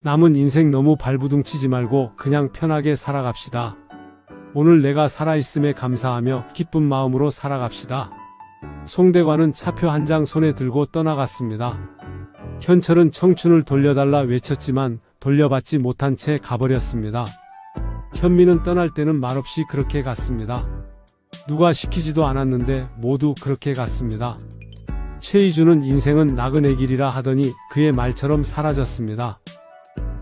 남은 인생 너무 발부둥 치지 말고 그냥 편하게 살아갑시다. 오늘 내가 살아있음에 감사하며 기쁜 마음으로 살아갑시다. 송대관은 차표 한 장 손에 들고 떠나갔습니다. 현철은 청춘을 돌려달라 외쳤지만 돌려받지 못한 채 가버렸습니다. 현미는 떠날 때는 말없이 그렇게 갔습니다. 누가 시키지도 않았는데 모두 그렇게 갔습니다. 최희주는 인생은 나그네 길이라 하더니 그의 말처럼 사라졌습니다.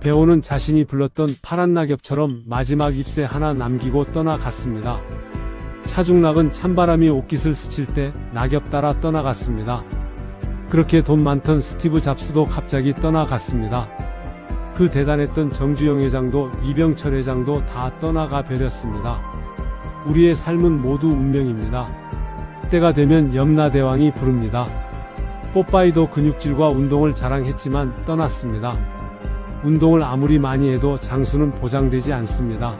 배우는 자신이 불렀던 파란 낙엽처럼 마지막 잎새 하나 남기고 떠나갔습니다. 차중락은 찬바람이 옷깃을 스칠 때 낙엽 따라 떠나갔습니다. 그렇게 돈 많던 스티브 잡스도 갑자기 떠나갔습니다. 그 대단했던 정주영 회장도 이병철 회장도 다 떠나가 버렸습니다. 우리의 삶은 모두 운명입니다. 때가 되면 염라대왕이 부릅니다. 뽀빠이도 근육질과 운동을 자랑했지만 떠났습니다. 운동을 아무리 많이 해도 장수는 보장되지 않습니다.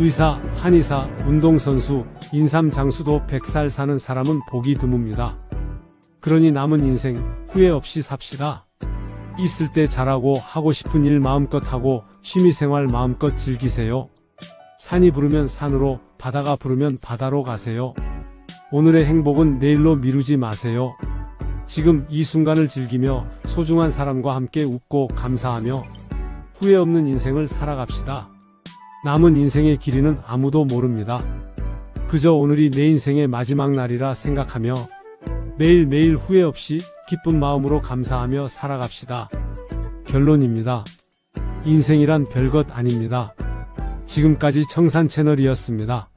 의사, 한의사, 운동선수, 인삼장수도 100살 사는 사람은 보기 드뭅니다. 그러니 남은 인생 후회 없이 삽시다. 있을 때 잘하고 하고 싶은 일 마음껏 하고 취미생활 마음껏 즐기세요. 산이 부르면 산으로, 바다가 부르면 바다로 가세요. 오늘의 행복은 내일로 미루지 마세요. 지금 이 순간을 즐기며 소중한 사람과 함께 웃고 감사하며 후회 없는 인생을 살아갑시다. 남은 인생의 길이는 아무도 모릅니다. 그저 오늘이 내 인생의 마지막 날이라 생각하며 매일매일 후회 없이 기쁜 마음으로 감사하며 살아갑시다. 결론입니다. 인생이란 별것 아닙니다. 지금까지 청산 채널이었습니다.